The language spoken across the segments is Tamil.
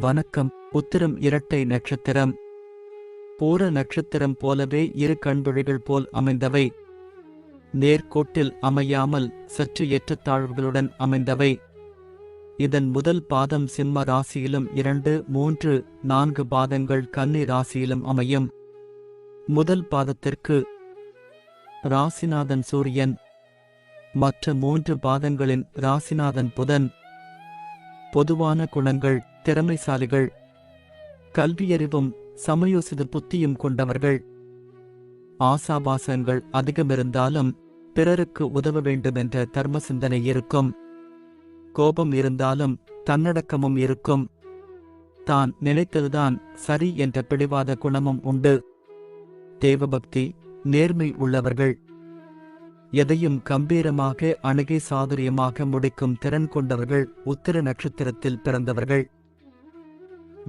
வணக்கம் உத்திரம் இரட்டை நட்சத்திரம். பூர நட்சத்திரம் போலவே இரு கண்விழிகள் போல் அமைந்தவை. நேர்கோட்டில் அமையாமல் சற்று ஏற்றத்தாழ்வுகளுடன் அமைந்தவை. இதன் முதல் பாதம் சிம்ம ராசியிலும் இரண்டு மூன்று நான்கு பாதங்கள் கன்னி ராசியிலும் அமையும். முதல் பாதத்திற்கு ராசிநாதன் சூரியன். மற்ற மூன்று பாதங்களின் ராசிநாதன் புதன். பொதுவான குணங்கள் திறமைசாலிகள் கல்வியறிவும் சமயோசித புத்தியும் கொண்டவர்கள். ஆசாபாசங்கள் அதிகமிருந்தாலும் பிறருக்கு உதவ வேண்டும் என்ற தர்ம சிந்தனை இருக்கும். கோபம் இருந்தாலும் தன்னடக்கமும் இருக்கும். தான் நினைத்ததுதான் சரி என்ற பிடிவாத குணமும் உண்டு. தேவபக்தி நேர்மை உள்ளவர்கள். எதையும் கம்பீரமாக அணுகி சாதுரியமாக முடிக்கும் திறன் கொண்டவர்கள் உத்திர நட்சத்திரத்தில் பிறந்தவர்கள்.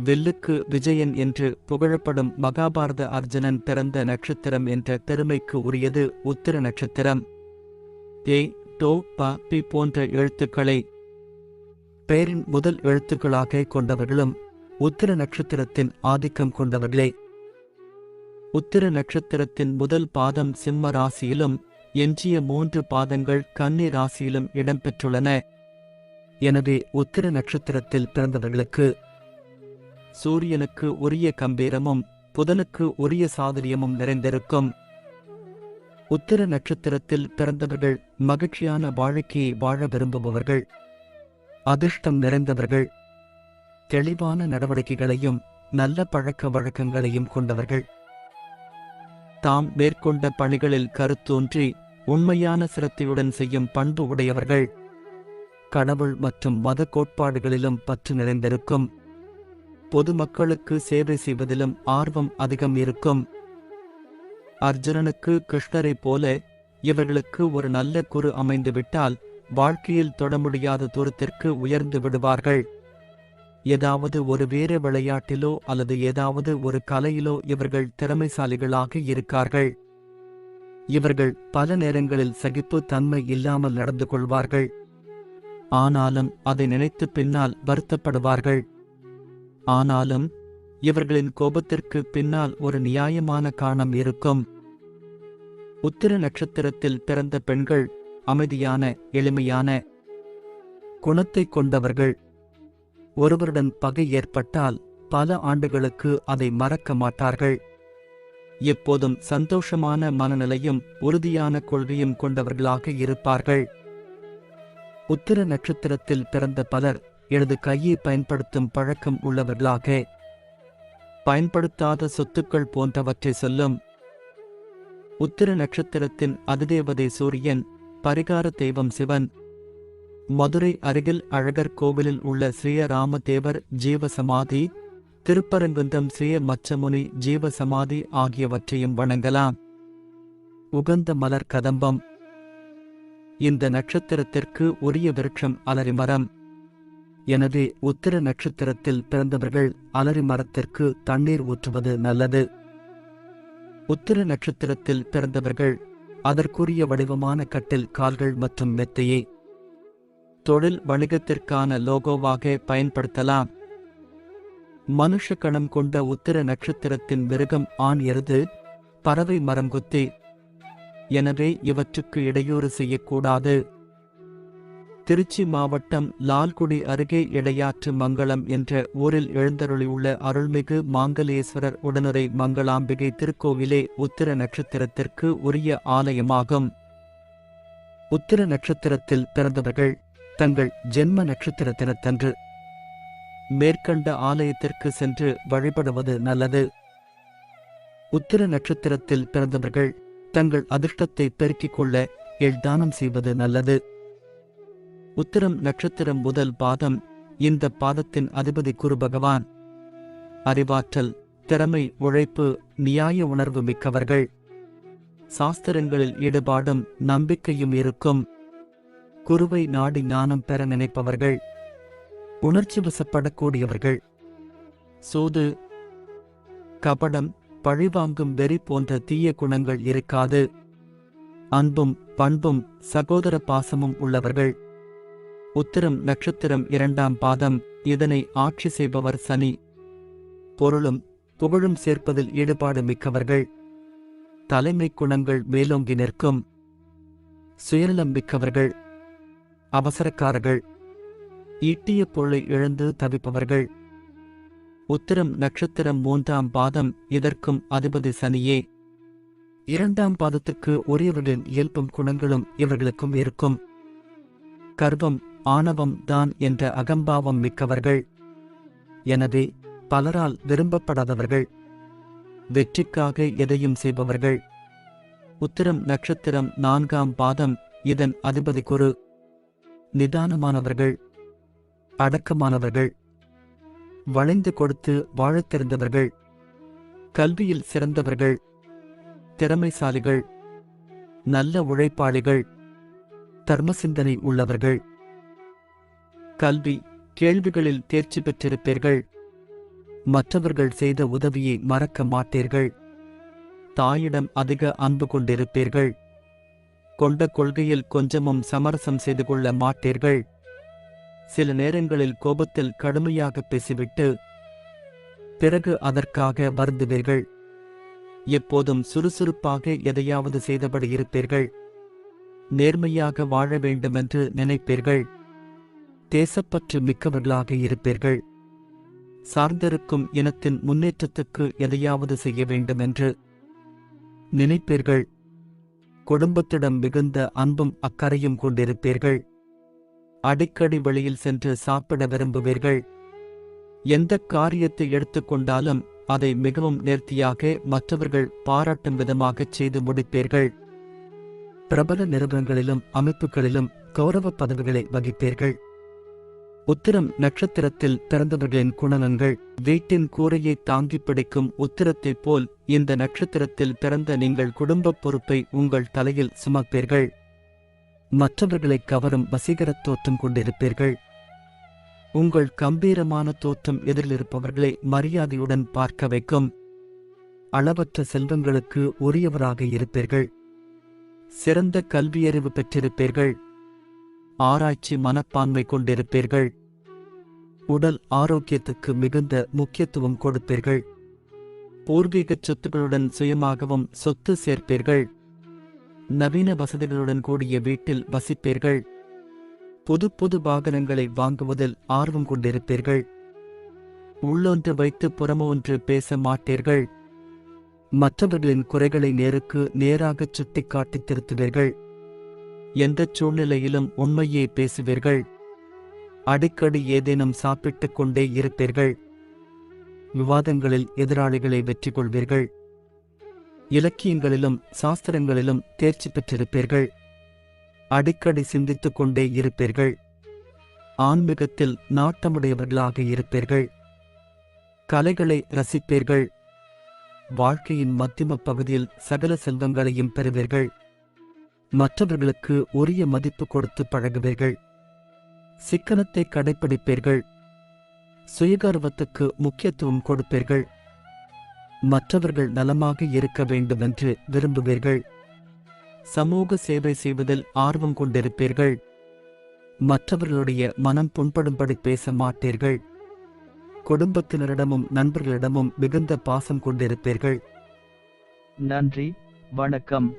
வில்லுக்கு விஜயன் என்று புகழப்படும் மகாபாரத அர்ஜுனன் பிறந்த நட்சத்திரம் என்ற பெருமைக்கு உரியது உத்திர நட்சத்திரம். ஏ டோ ப பி போன்ற எழுத்துக்களை பெயரின் முதல் எழுத்துக்களாக கொண்டவர்களும் உத்திர நட்சத்திரத்தின் ஆதிக்கம் கொண்டவர்களே. உத்திர நட்சத்திரத்தின் முதல் பாதம் சிம்ம ராசியிலும் எஞ்சிய மூன்று பாதங்கள் கன்னி ராசியிலும் இடம்பெற்றுள்ளன. எனவே உத்திர நட்சத்திரத்தில் பிறந்தவர்களுக்கு சூரியனுக்கு உரிய கம்பீரமும் புதனுக்கு உரிய சாதுரியமும் நிறைந்திருக்கும். உத்திர நட்சத்திரத்தில் பிறந்தவர்கள் மகிழ்ச்சியான வாழ்க்கையை வாழ விரும்புபவர்கள் அதிர்ஷ்டம் நிறைந்தவர்கள் தெளிவான நடவடிக்கைகளையும் நல்ல பழக்க வழக்கங்களையும் கொண்டவர்கள். தாம் மேற்கொண்ட பணிகளில் கருத்தூன்றி உண்மையான சிரத்தையுடன் செய்யும் பண்பு உடையவர்கள். கடவுள் மற்றும் மத கோட்பாடுகளிலும் பற்று நிறைந்திருக்கும். பொதுமக்களுக்கு சேவை செய்வதிலும் ஆர்வம் அதிகம் இருக்கும். அர்ஜுனனுக்கு கிருஷ்ணரைப் போல இவர்களுக்கு ஒரு நல்ல குரு அமைந்துவிட்டால் வாழ்க்கையில் தொட முடியாத தூரத்திற்கு உயர்ந்து விடுவார்கள். ஏதாவது ஒரு வேறு விளையாட்டிலோ அல்லது ஏதாவது ஒரு கலையிலோ இவர்கள் திறமைசாலிகளாக இருக்கார்கள். இவர்கள் பல நேரங்களில் சகிப்பு தன்மை இல்லாமல் நடந்து கொள்வார்கள். ஆனாலும் அதை நினைத்து பின்னால் வருத்தப்படுவார்கள். ஆனாலும் இவர்களின் கோபத்திற்கு பின்னால் ஒரு நியாயமான காரணம் இருக்கும். உத்திர நட்சத்திரத்தில் பிறந்த பெண்கள் அமைதியான எளிமையான குணத்தை கொண்டவர்கள். ஒருவருடன் பகை ஏற்பட்டால் பல ஆண்டுகளுக்கு அதை மறக்க மாட்டார்கள். எப்போதும் சந்தோஷமான மனநிலையும் உறுதியான கொள்கையும் கொண்டவர்களாக இருப்பார்கள். உத்திர நட்சத்திரத்தில் பிறந்த பலர் எனது கையை பயன்படுத்தும் பழக்கம் உள்ளவர்களாக பயன்படுத்தாத சொத்துக்கள் போன்றவற்றை சொல்லும். உத்திர நட்சத்திரத்தின் அதிதேவதை சூரியன் பரிகார தெய்வம் சிவன் மதுரை அருகில் அழகர் கோவிலில் உள்ள ஸ்ரீராமதேவர் ஜீவசமாதி ஜீவ சமாதி திருப்பரங்குன்றம் ஸ்ரீ மச்சமுனி ஜீவ சமாதி ஆகியவற்றையும் வணங்கலாம். உகந்த மலர் கதம்பம். இந்த நட்சத்திரத்திற்கு உரிய விருட்சம் அலரிமரம். எனவே உத்திர நட்சத்திரத்தில் பிறந்தவர்கள் அலரி மரத்திற்கு தண்ணீர் ஊற்றுவது நல்லது. உத்திர நட்சத்திரத்தில் பிறந்தவர்கள் அதற்குரிய வடிவமான கட்டில் கால்கள் மற்றும் மெத்தையை தொழில் வணிகத்திற்கான லோகோவாக பயன்படுத்தலாம். மனுஷ கணம் கொண்ட உத்திர நட்சத்திரத்தின் மிருகம் ஆண் எருது பறவை மரம் குத்தி. எனவே இவற்றுக்கு இடையூறு செய்யக்கூடாது. திருச்சி மாவட்டம் லால்குடி அருகே இடையாற்று மங்களம் என்ற ஊரில் எழுந்தருளியுள்ள அருள்மிகு மாங்கலேஸ்வரர் உடனுரை மங்களாம்பிகை திருக்கோவிலே உத்திர நட்சத்திரத்திற்கு உரிய ஆலயமாகும். உத்திர நட்சத்திரத்தில் பிறந்தவர்கள் தங்கள் ஜென்ம நட்சத்திர தினத்தன்று மேற்கண்ட ஆலயத்திற்கு சென்று வழிபடுவது நல்லது. உத்திர நட்சத்திரத்தில் பிறந்தவர்கள் தங்கள் அதிர்ஷ்டத்தை பெருக்கிக் கொள்ள எழ்தானம் செய்வது நல்லது. உத்திரம் நட்சத்திரம் முதல் பாதம் இந்த பாதத்தின் அதிபதி குரு பகவான். அறிவாற்றல் திறமை உழைப்பு நியாய உணர்வு மிக்கவர்கள். சாஸ்திரங்களில் ஈடுபாடும் நம்பிக்கையும் இருக்கும். குருவை நாடி ஞானம் பெற நினைப்பவர்கள் உணர்ச்சி வசப்படக்கூடியவர்கள். சூது கபடம் பழிவாங்கும் வெறி போன்ற தீய குணங்கள் இருக்காது. அன்பும் பண்பும் சகோதர பாசமும் உள்ளவர்கள். உத்திரம் நட்சத்திரம் இரண்டாம் பாதம் இதனை ஆட்சி செய்பவர் சனி. பொருளும் புகழும் சேர்ப்பதில் ஈடுபாடு மிக்கவர்கள். தலைமை குணங்கள் மேலோங்கி நிற்கும். சுயநலம் மிக்கவர்கள். அவசரக்காரர்கள். ஈட்டிய பொருளை இழந்து தவிப்பவர்கள். உத்திரம் நட்சத்திரம் மூன்றாம் பாதம் இதற்கும் அதிபதி சனியே. இரண்டாம் பாதத்துக்கு உரியவர்களின் இயல்பும் குணங்களும் இவர்களுக்கும் இருக்கும். கர்வம் ஆணவம் தான் என்ற அகம்பாவம் மிக்கவர்கள். எனவே பலரால் விரும்பப்படாதவர்கள். வெற்றிக்காக எதையும் செய்பவர்கள். உத்திரம் நட்சத்திரம் நான்காம் பாதம் இதன் அதிபதி குரு. நிதானமானவர்கள். அடக்கமானவர்கள் வளைந்து கொடுத்து வாழத் தெரிந்தவர்கள். கல்வியில் சிறந்தவர்கள். திறமைசாலிகள். நல்ல உழைப்பாளிகள். தர்ம சிந்தனை உள்ளவர்கள். கல்வி கேள்விகளில் தேர்ச்சி பெற்றிருப்பீர்கள். மற்றவர்கள் செய்த உதவியை மறக்க மாட்டீர்கள். தாயிடம் அதிக அன்பு கொண்டிருப்பீர்கள். கொண்ட கொள்கையில் கொஞ்சமும் சமரசம் செய்து கொள்ள மாட்டீர்கள். சில நேரங்களில் கோபத்தில் கடுமையாக பேசிவிட்டு பிறகு அதற்காக வருந்துவீர்கள். எப்போதும் சுறுசுறுப்பாக எதையாவது செய்தபடி இருப்பீர்கள். நேர்மையாக வாழ வேண்டுமென்று நினைப்பீர்கள். தேசப்பற்று மிக்கவர்களாக இருப்பீர்கள். சார்ந்திருக்கும் இனத்தின் முன்னேற்றத்துக்கு எதையாவது செய்ய வேண்டுமென்று நினைப்பீர்கள். குடும்பத்திடம் மிகுந்த அன்பும் அக்கறையும் கொண்டிருப்பீர்கள். அடிக்கடி வெளியில் சென்று சாப்பிட விரும்புவீர்கள். எந்த காரியத்தை எடுத்துக்கொண்டாலும் அதை மிகவும் நேர்த்தியாக மற்றவர்கள் பாராட்டும் விதமாகச் செய்து முடிப்பீர்கள். பிரபல நிறுவனங்களிலும் அமைப்புகளிலும் கௌரவ பதவிகளை வகிப்பீர்கள். உத்திரம் நட்சத்திரத்தில் பிறந்தவர்களின் குணநன்கள் வீட்டின் கூரையை தாங்கி பிடிக்கும் உத்திரத்தைப் போல் இந்த நட்சத்திரத்தில் பிறந்த நீங்கள் குடும்பப் பொறுப்பை உங்கள் தலையில் சுமப்பீர்கள். மற்றவர்களை கவரும் வசீகரத் தோற்றம் கொண்டிருப்பீர்கள். உங்கள் கம்பீரமான தோற்றம் எதிரிலிருப்பவர்களை மரியாதையுடன் பார்க்க வைக்கும். அளவற்ற செல்வங்களுக்கு உரியவராக இருப்பீர்கள். சிறந்த கல்வியறிவு பெற்றிருப்பீர்கள். ஆராய்ச்சி மனப்பான்மை கொண்டிருப்பீர்கள். உடல் ஆரோக்கியத்துக்கு மிகுந்த முக்கியத்துவம் கொடுப்பீர்கள். பூர்வீக சொத்துக்களுடன் சுயமாகவும் சொத்து சேர்ப்பீர்கள். நவீன வசதிகளுடன் கூடிய வீட்டில் வசிப்பீர்கள். புது புது வாகனங்களை வாங்குவதில் ஆர்வம் கொண்டிருப்பீர்கள். உள்ளொன்று வைத்து புறமொன்று பேச மாட்டீர்கள். மற்றவர்களின் குறைகளை நேருக்கு நேராகச் சுட்டிக்காட்டி திருத்துவீர்கள். எந்த சூழ்நிலையிலும் உண்மையே பேசுவீர்கள். அடிக்கடி ஏதேனும் சாப்பிட்டுக் கொண்டே இருப்பீர்கள். விவாதங்களில் எதிராளிகளை வெற்றி கொள்வீர்கள் இலக்கியங்களிலும் சாஸ்திரங்களிலும் தேர்ச்சி பெற்றிருப்பீர்கள். அடிக்கடி சிந்தித்துக் கொண்டே இருப்பீர்கள். ஆன்மீகத்தில் நாட்டமுடையவர்களாக இருப்பீர்கள். கலைகளை ரசிப்பீர்கள். வாழ்க்கையின் மத்தியம பகுதியில் சகல செல்வங்களையும் பெறுவீர்கள். மற்றவர்களுக்கு உரிய மதிப்பு கொடுத்து பழகுவீர்கள். சிக்கனத்தை கடைப்பிடிப்பீர்கள். சுயகர்வத்துக்கு முக்கியத்துவம் கொடுப்பீர்கள். மற்றவர்கள் நலமாக இருக்க வேண்டுமென்று விரும்புவீர்கள். சமூக சேவை செய்வதில் ஆர்வம் கொண்டிருப்பீர்கள். மற்றவர்களுடைய மனம் புண்படும்படி பேச மாட்டீர்கள். குடும்பத்தினரிடமும் நண்பர்களிடமும் மிகுந்த பாசம் கொண்டிருப்பீர்கள். நன்றி வணக்கம்.